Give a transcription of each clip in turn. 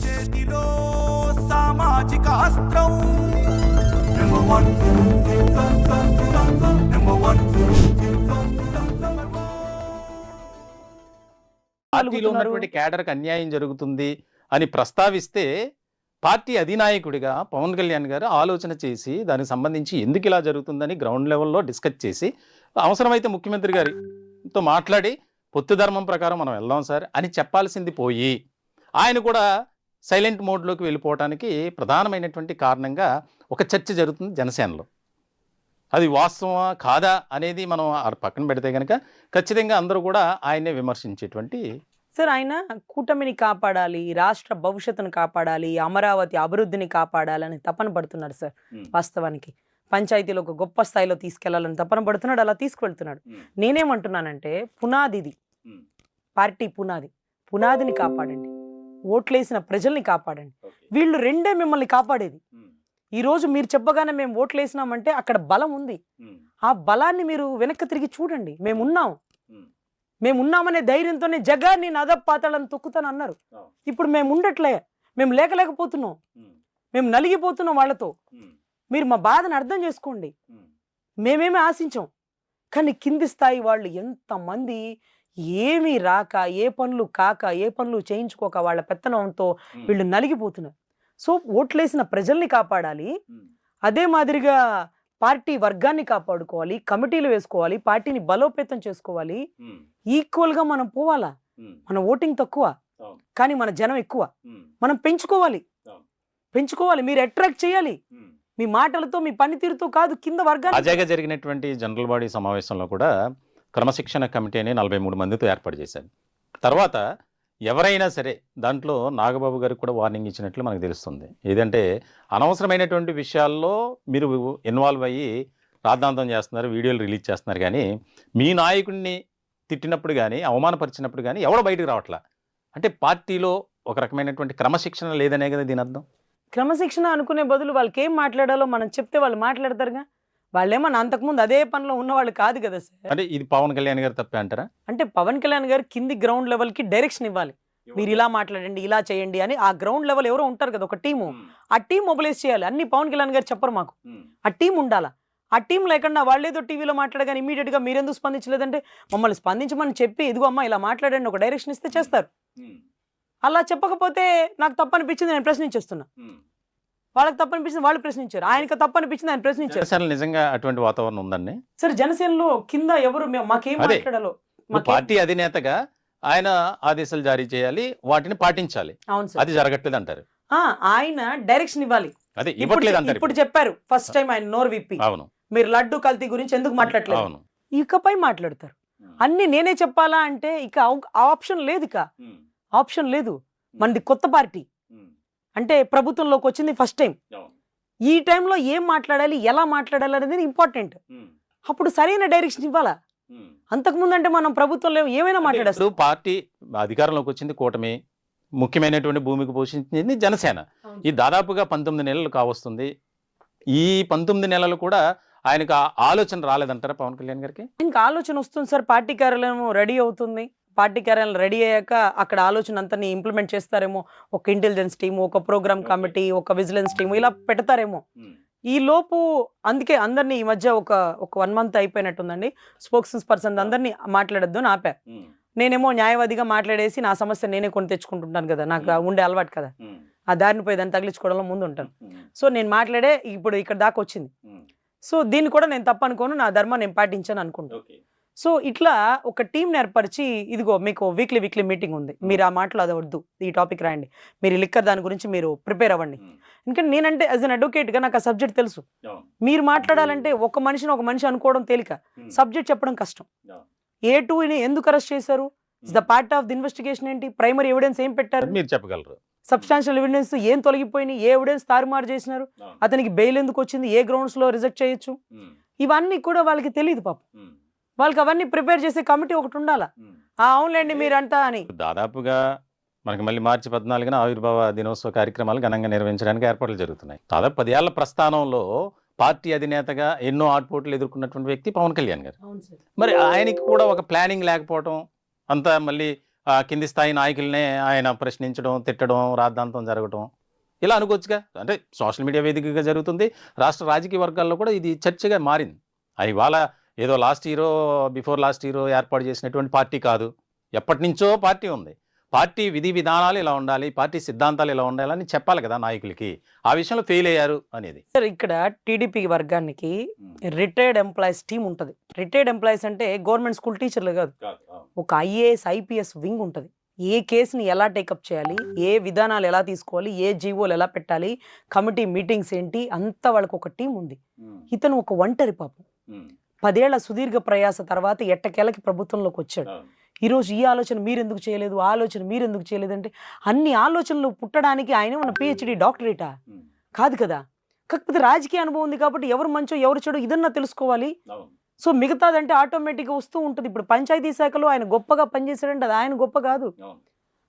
చేతిలో సామాజిక అస్త్రం. పార్టీలో ఉన్నటువంటి కేడర్కి అన్యాయం జరుగుతుంది అని ప్రస్తావిస్తే పార్టీ అధినాయకుడిగా పవన్ కళ్యాణ్ గారు ఆలోచన చేసి దానికి సంబంధించి ఎందుకు ఇలా జరుగుతుందని గ్రౌండ్ లెవెల్లో డిస్కస్ చేసి అవసరమైతే ముఖ్యమంత్రి గారితో మాట్లాడి పొత్తు ధర్మం ప్రకారం మనం వెళ్దాం సార్ అని చెప్పాల్సింది పోయి ఆయన కూడా సైలెంట్ మోడ్లోకి వెళ్ళిపోవడానికి ప్రధానమైనటువంటి కారణంగా ఒక చర్చ జరుగుతుంది జనసేనలో. అది వాస్తవమా కాదా అనేది మనం ఆ పక్కన పెడితే కనుక ఖచ్చితంగా అందరూ కూడా ఆయన్నే విమర్శించేటువంటి సార్ ఆయన కూటమిని కాపాడాలి రాష్ట్ర భవిష్యత్తును కాపాడాలి అమరావతి అభివృద్ధిని కాపాడాలని తపన పడుతున్నాడు సార్. వాస్తవానికి. పంచాయతీలో ఒక గొప్ప స్థాయిలో తీసుకెళ్ళాలని తపన పడుతున్నాడు అలా తీసుకువెళ్తున్నాడు నేనేమంటున్నానంటే పునాదిది. పార్టీ పునాది. పునాదిని కాపాడండి. ఓట్లేసిన ప్రజల్ని కాపాడండి. వీళ్ళు రెండే మిమ్మల్ని కాపాడేది. ఈ రోజు మీరు చెప్పగానే మేము ఓట్లేసినామంటే అక్కడ బలం ఉంది. ఆ బలాన్ని మీరు వెనక్కి తిరిగి చూడండి. మేము ఉన్నాం. మేము. ఉన్నామనే ధైర్యంతోనే జగాన్ని నదపాతాళని తొక్కుతాను అన్నారు. ఇప్పుడు మేము ఉండట్లే. మేము లేకలేకపోతున్నాం. మేము. నలిగిపోతున్నాం వాళ్ళతో. మీరు మా బాధను అర్థం చేసుకోండి. మేమేమి ఆశించాం. కానీ కింది స్థాయి వాళ్ళు ఎంతమంది ఏమీ రాక ఏ పనులు కాక ఏ పనులు చేయించుకోక వాళ్ళ పెత్తనంతో వీళ్ళు నలిగిపోతున్నారు. సో ఓట్లేసిన ప్రజల్ని కాపాడాలి. అదే మాదిరిగా పార్టీ వర్గాన్ని కాపాడుకోవాలి కమిటీలు వేసుకోవాలి పార్టీని బలోపేతం చేసుకోవాలి. ఈక్వల్గా మనం పోవాలా? మన ఓటింగ్ తక్కువ. కానీ మన జనం ఎక్కువ. మనం పెంచుకోవాలి. పెంచుకోవాలి. మీరు అట్రాక్ట్ చేయాలి. మీ మాటలతో మీ పనితీరుతో కాదు కింద తాజాగా జరిగినటువంటి జనరల్ బాడీ సమావేశంలో కూడా క్రమశిక్షణ కమిటీ అని నలభై మూడు మందితో ఏర్పాటు చేశారు తర్వాత ఎవరైనా సరే దాంట్లో నాగబాబు గారికి కూడా వార్నింగ్ ఇచ్చినట్లు మనకు తెలుస్తుంది. ఏదంటే అనవసరమైనటువంటి విషయాల్లో మీరు ఇన్వాల్వ్ అయ్యి రాద్ధాంతం చేస్తున్నారు వీడియోలు రిలీజ్ చేస్తున్నారు కానీ మీ నాయకుడిని తిట్టినప్పుడు కానీ అవమానపరిచినప్పుడు కానీ ఎవడో బయటకు రావట్లా? అంటే పార్టీలో ఒక రకమైనటువంటి క్రమశిక్షణ లేదనే కదా దీని అర్థం? క్రమశిక్షణ అనుకునే బదులు వాళ్ళకి ఏం మాట్లాడాలో మనం చెప్తే వాళ్ళు మాట్లాడతారుగా? వాళ్ళేమన్నా అంతకుముందు అదే పనిలో ఉన్న వాళ్ళు కాదు కదా సార్. అంటే ఇది పవన్ కళ్యాణ్ గారు తప్పే అంటారా? అంటే పవన్ కళ్యాణ్ గారు కింది గ్రౌండ్ లెవెల్కి డైరెక్షన్ ఇవ్వాలి. మీరు ఇలా మాట్లాడండి ఇలా చేయండి అని ఆ గ్రౌండ్ లెవెల్ ఎవరో ఉంటారు కదా ఒక టీము. ఆ టీం మొబిలైజ్ చేయాలి. అన్ని పవన్ కళ్యాణ్ గారు చెప్పరు మాకు. ఆ టీం ఉండాలా? ఆ టీం లేకుండా వాళ్ళేదో టీవీలో మాట్లాడగానే ఇమీడియట్గా మీరెందుకు స్పందించలేదంటే మమ్మల్ని స్పందించమని చెప్పి ఇదిగో అమ్మా ఇలా మాట్లాడండి ఒక డైరెక్షన్ ఇస్తే చేస్తారు. అలా చెప్పకపోతే నాకు తప్పనిపించింది నేను ప్రశ్నించేస్తున్నా. వాళ్ళకి తప్పనిపించింది వాళ్ళు ప్రశ్నించారు. ఆయనకి తప్పనిపించింది ఆయన ప్రశ్నించారు. జనసేన నిజంగా అటువంటి వాతావరణం ఉందండి? సరే జనసేనలో కింద ఎవరు మేము- మాకేం అదే. మాట్లాడాలో మాకేం- పార్టీ అధినేతగా ఆయన ఆదేశాలు జారీ చేయాలి వాటిని పాటించాలి. అవును సార్. అది జరగట్లేదు అంటారు. ఆ, ఆయన డైరెక్షన్ ఇవ్వాలి. అదే ఇప్పుడు ఇవ్వట్లేదు చె- అంటారు ఇప్పుడు చెప్పారు ఫస్ట్ టైం ఆయన నోరు విప్పి. అవును. మీరు లడ్డు కల్తీ గురించి ఎందుకు మాట్లాడలేదు అవును. ఇకపై మాట్లాడతారు. అన్ని నేనే చెప్పాలా అంటే ఇక ఆప్- ఆప్షన్ లేదు ఇక. ఆప్షన్ లేదు. మనది కొత్త పార్టీ. అంటే ప్రభుత్వంలోకి వచ్చింది ఫస్ట్ టైం ఈ టైంలో ఏం మాట్లాడాలి ఎలా మాట్లాడాలి అనేది ఇంపార్టెంట్ అప్పుడు సరైన డైరెక్షన్ ఇవ్వాలా? అంతకుముందు అంటే మనం ప్రభుత్వంలో ఏమైనా మాట్లాడేస్తాం పార్టీ అధికారంలోకి వచ్చింది కూటమి ముఖ్యమైనటువంటి భూమికి పోషించింది జనసేన. ఈ దాదాపుగా పంతొమ్మిది నెలలు కావస్తుంది. ఈ పంతొమ్మిది నెలలు కూడా ఆయనకు ఆలోచన రాలేదంటారా పవన్ కళ్యాణ్ గారికి? ఇంకా ఆలోచన వస్తుంది సార్ పార్టీ కార్యాలయం రెడీ అవుతుంది. పార్టీ కార్యాలయం రెడీ అయ్యాక అక్కడ ఆలోచన అంతా ఇంప్లిమెంట్ చేస్తారేమో. ఒక ఇంటెలిజెన్స్ టీమ్ ఒక ప్రోగ్రామ్. కమిటీ ఒక విజిలెన్స్ టీమ్ ఇలా పెడతారేమో. ఈ లోపు అందుకే అందరినీ ఈ మధ్య ఒక ఒక వన్ మంత్ అయిపోయినట్టుందండి. స్పోక్స్ పర్సన్ అందరినీ మాట్లాడొద్దు అని ఆపా. నేనేమో న్యాయవాదిగా మాట్లాడేసి నా సమస్య నేనే కొని తెచ్చుకుంటుంటాను కదా. నాకు ఆ ఉండే అలవాటు కదా. ఆ దారిని పోయి దాన్ని తగిలించుకోవడంలో ముందు ఉంటాను. సో నేను మాట్లాడే ఇప్పుడు ఇక్కడ దాకా వచ్చింది. సో దీన్ని కూడా నేను తప్పు అనుకోను నా ధర్మం నేను పాటించాను అనుకుంటాను సో ఇట్లా ఒక టీం ఏర్పరిచి ఇదిగో మీకు వీక్లీ వీక్లీ మీటింగ్ ఉంది. మీరు ఆ మాటలు అది వద్దు. ఈ టాపిక్ రాయండి. మీరు లిక్కర్ దాని గురించి మీరు ప్రిపేర్ అవ్వండి. ఎందుకంటే నేనంటే యాజ్ అన్ అడ్వకేట్గా నాకు ఆ సబ్జెక్ట్ తెలుసు. మీరు మాట్లాడాలంటే ఒక మనిషిని ఒక మనిషి అనుకోవడం తేలిక. సబ్జెక్ట్ చెప్పడం కష్టం. ఏ టూని ఎందుకు అరెస్ట్ చేశారు? The part of the investigation ఏంటి? ప్రైమరీ ఎవిడెన్స్ ఏం పెట్టారు? మీరు చెప్పగలరు. సబ్స్టాన్షియల్ ఎవిడెన్స్ ఏం తొలగిపోయినాయి? ఏ ఎవిడెన్స్ తారుమారు చేసినారు? అతనికి బెయిల్ ఎందుకు వచ్చింది? ఏ గ్రౌండ్స్లో రిజెక్ట్ చేయొచ్చు? ఇవన్నీ కూడా వాళ్ళకి తెలియదు పాపం. వాళ్ళకి అవన్నీ ప్రిపేర్ చేసే కమిటీ ఒకటి ఉండాలా? ఆ అవునులేండి మీరంతా అని. దాదాపుగా మనకి మళ్ళీ మార్చి పద్నాలుగున ఆవిర్భావ దినోత్సవ కార్యక్రమాలు ఘనంగా నిర్వహించడానికి ఏర్పాట్లు జరుగుతున్నాయి. దాదాపు పదేళ్ళ ప్రస్థానంలో పార్టీ అధినేతగా ఎన్నో ఆటుపోట్లు ఎదుర్కొన్నటువంటి వ్యక్తి పవన్ కళ్యాణ్ గారు. మరి ఆయనకి కూడా ఒక ప్లానింగ్ లేకపోవడం అంతా మళ్ళీ కింది స్థాయి నాయకులనే ఆయన ప్రశ్నించడం తిట్టడం రాద్ధాంతం జరగడం ఇలా అనుకోవచ్చుగా. అంటే సోషల్ మీడియా వేదికగా జరుగుతుంది. రాష్ట్ర రాజకీయ వర్గాల్లో కూడా ఇది చర్చగా మారింది. ఇవాళ ఏదో లాస్ట్ ఇయరో బిఫోర్ లాస్ట్ ఇయరో ఏర్పాటు చేసినటువంటి పార్టీ కాదు. ఎప్పటి నుంచో పార్టీ ఉంది. పార్టీ విధి విధానాలు ఇలా ఉండాలి పార్టీ సిద్ధాంతాలు ఇలా ఉండాలని చెప్పాలి కదా నాయకులకి. ఆ విషయంలో ఫెయిల్ అయ్యారు అనేది. సార్ ఇక్కడ టీడీపీ వర్గానికి రిటైర్డ్ ఎంప్లాయీస్ టీం ఉంటుంది. రిటైర్డ్ ఎంప్లాయీస్ అంటే గవర్నమెంట్ స్కూల్ టీచర్లు కాదు. ఒక ఐఏఎస్ ఐపీఎస్ వింగ్ ఉంటుంది. ఏ కేసుని ఎలా టేకప్ చేయాలి ఏ విధానాలు ఎలా తీసుకోవాలి ఏ జీవోలు ఎలా పెట్టాలి కమిటీ మీటింగ్స్ ఏంటి అంతా వాళ్ళకి ఒక టీం ఉంది. ఇతను ఒక ఒంటరి పాపం. పదేళ్ళ సుదీర్ఘ ప్రయాస తర్వాత ఎట్టకేలకి ప్రభుత్వంలోకి వచ్చాడు. ఈరోజు ఈ ఆలోచన మీరెందుకు చేయలేదు? ఆలోచన మీరెందుకు చేయలేదంటే అన్ని ఆలోచనలు పుట్టడానికి ఆయన ఉన్న పిహెచ్డి డాక్టరేటా? కాదు కదా. కాకపోతే రాజకీయ అనుభవం ఉంది కాబట్టి ఎవరు మంచో ఎవరు చెడు ఇదన్నా తెలుసుకోవాలి. సో మిగతాదంటే ఆటోమేటిక్గా వస్తూ ఉంటుంది. ఇప్పుడు పంచాయతీ శాఖలో ఆయన గొప్పగా పనిచేశాడంటే అది ఆయన గొప్ప కాదు.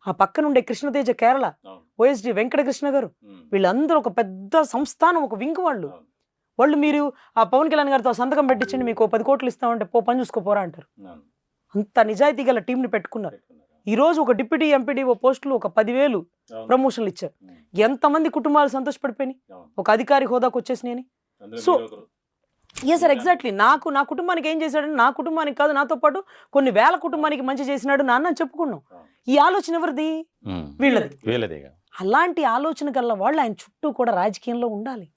ఆ పక్కన ఉండే కృష్ణతేజ కేరళ ఓఎస్డి వెంకటకృష్ణ గారు. వీళ్ళందరూ ఒక పెద్ద సంస్థానం ఒక వింక్ వాళ్ళు. వాళ్ళు మీరు ఆ పవన్ కళ్యాణ్ గారితో సంతకం పెట్టించండి మీకు పది కోట్లు ఇస్తామంటే పో పని చూసుకోపోరా అంటారు. అంత నిజాయితీ గల టీంని పెట్టుకున్నారు. ఈ రోజు ఒక డిప్యూటీ ఎంపీడీ ఓ పోస్టులు ఒక పదివేలు ప్రమోషన్లు ఇచ్చారు. ఎంతమంది కుటుంబాలు సంతోషపడిపోయినాయి? ఒక అధికారి హోదాకు వచ్చేసినాయని? సో ఎస్ సార్ ఎగ్జాక్ట్లీ నాకు నా కుటుంబానికి ఏం చేశాడంటే నా కుటుంబానికి కాదు నాతో పాటు కొన్ని వేల కుటుంబానికి మంచి చేసినాడు నాన్న చెప్పుకున్నాం. ఈ ఆలోచన ఎవరిది? వీళ్ళది. అలాంటి ఆలోచన గల వాళ్ళు ఆయన చుట్టూ కూడా రాజకీయంలో ఉండాలి.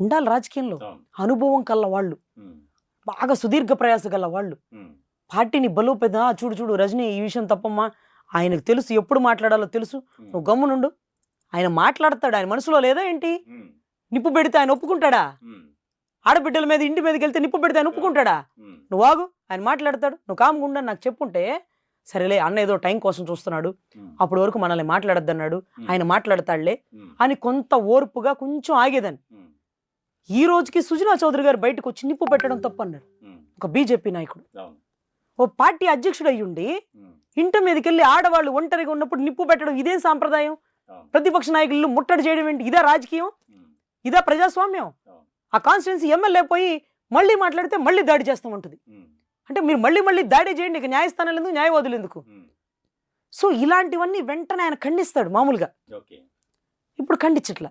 ఉండాలి రాజకీయంలో. అనుభవం కల్ల వాళ్ళు. బాగా సుదీర్ఘ ప్రయాస గల వాళ్ళు. పార్టీని బలోపేద "ఆ, చూడు చూడు రజనీ ఈ విషయం తప్పమ్మా. ఆయనకు తెలుసు ఎప్పుడు మాట్లాడాలో తెలుసు. నువ్వు గమ్మునుండు. ఆయన మాట్లాడతాడు? ఆయన మనసులో లేదా ఏంటి? నిప్పు పెడితే ఆయన ఒప్పుకుంటాడా? ఆడబిడ్డల మీద ఇంటి మీదకి వెళ్తే నిప్పు పెడితే ఆయన ఒప్పుకుంటాడా? నువ్వు ఆగు ఆయన మాట్లాడతాడు. నువ్వు కాముకుండా నాకు చెప్పుంటే సరేలే అన్న ఏదో టైం కోసం చూస్తున్నాడు. అప్పటి వరకు మనల్ని మాట్లాడొద్దన్నాడు. ఆయన మాట్లాడతాడులే. అని కొంత ఓర్పుగా కొంచెం ఆగేదాన్ని. ఈ రోజుకి సుజనా చౌదరి గారు బయటకు వచ్చి నిప్పు పెట్టడం తప్పు అన్నాడు ఒక బీజేపీ నాయకుడు. ఓ పార్టీ అధ్యక్షుడు అయ్యుండి ఇంటి మీదకి వెళ్ళి ఆడవాళ్ళు ఒంటరిగా ఉన్నప్పుడు నిప్పు పెట్టడం ఇదే సాంప్రదాయం. ప్రతిపక్ష నాయకులు ముట్టడి చేయడం ఏంటి? ఇదా రాజకీయం? ఇదా ప్రజాస్వామ్యం? ఆ కాన్స్టిట్యున్సీ ఎమ్మెల్యే పోయి మళ్ళీ మాట్లాడితే మళ్ళీ దాడి చేస్తామంటుంది అంటే మీరు మళ్ళీ మళ్ళీ దాడి చేయండి ఇక న్యాయస్థానాలు ఎందుకు న్యాయవాదులు ఎందుకు? సో ఇలాంటివన్నీ వెంటనే ఆయన ఖండిస్తాడు మామూలుగా. ఇప్పుడు ఖండించట్ల.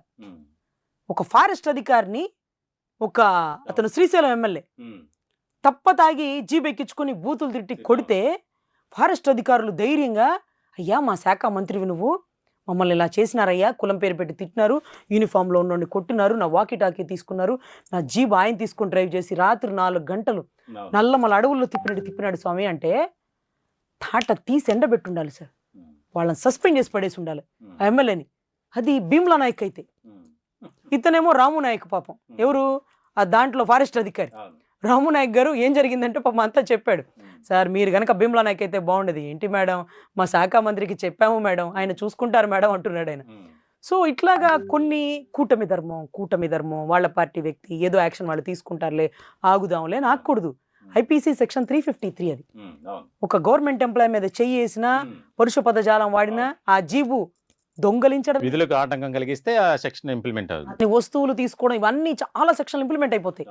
ఒక ఫారెస్ట్ అధికారిని ఒక అతను శ్రీశైలం ఎమ్మెల్యే. తప్ప తాగి జీబ్ ఎక్కించుకొని బూతులు తిట్టి కొడితే ఫారెస్ట్ అధికారులు ధైర్యంగా అయ్యా మా శాఖ మంత్రివి నువ్వు. మమ్మల్ని ఇలా చేసినారయ్యా. కులం పేరు పెట్టి తిట్టినారు. యూనిఫామ్లో ఉన్నోడిని కొట్టినారు. నా వాకీ టాకీ తీసుకున్నారు. నా జీబ్ ఆయన తీసుకొని డ్రైవ్ చేసి రాత్రి నాలుగు గంటలు నల్లమల అడవుల్లో తిప్పినట్టు తిప్పినాడు స్వామి అంటే తాట తీసి ఎండబెట్టి ఉండాలి సార్ వాళ్ళని సస్పెండ్ చేసి పడేసి ఉండాలి. ఆ ఎమ్మెల్యేని. అది భీమ్లా నాయక్ అయితే. ఇతనేమో రాము నాయక్ పాపం. ఎవరు? ఆ దాంట్లో ఫారెస్ట్ అధికారి. రాము నాయక్ గారు ఏం జరిగిందంటే పాపం అంతా చెప్పాడు. సార్ మీరు గనక భీమ్లా నాయక్ అయితే బాగుండేది. ఏంటి మేడం? మా శాఖ మంత్రికి చెప్పాము మేడం. ఆయన చూసుకుంటారు మేడం అంటున్నాడు ఆయన. సో ఇట్లాగా కొన్ని కూటమి ధర్మం కూటమి ధర్మం వాళ్ళ పార్టీ వ్యక్తి ఏదో యాక్షన్ వాళ్ళు తీసుకుంటారులే ఆగుదాంలే ఆగకూడదు. IPC section three fifty three అది. ఒక గవర్నమెంట్ ఎంప్లాయ్ మీద చెయ్యి వేసినా పరుష పదజాలం వాడినా ఆ జీబు దొంగలించడం విధులకు ఆటంకం కలిగిస్తే ఆ సెక్షన్ ఇంప్లిమెంట్ అవుతుంది అన్ని వస్తువులు తీసుకోవడం ఇవన్నీ చాలా సెక్షన్లు ఇంప్లిమెంట్ అయిపోతాయి.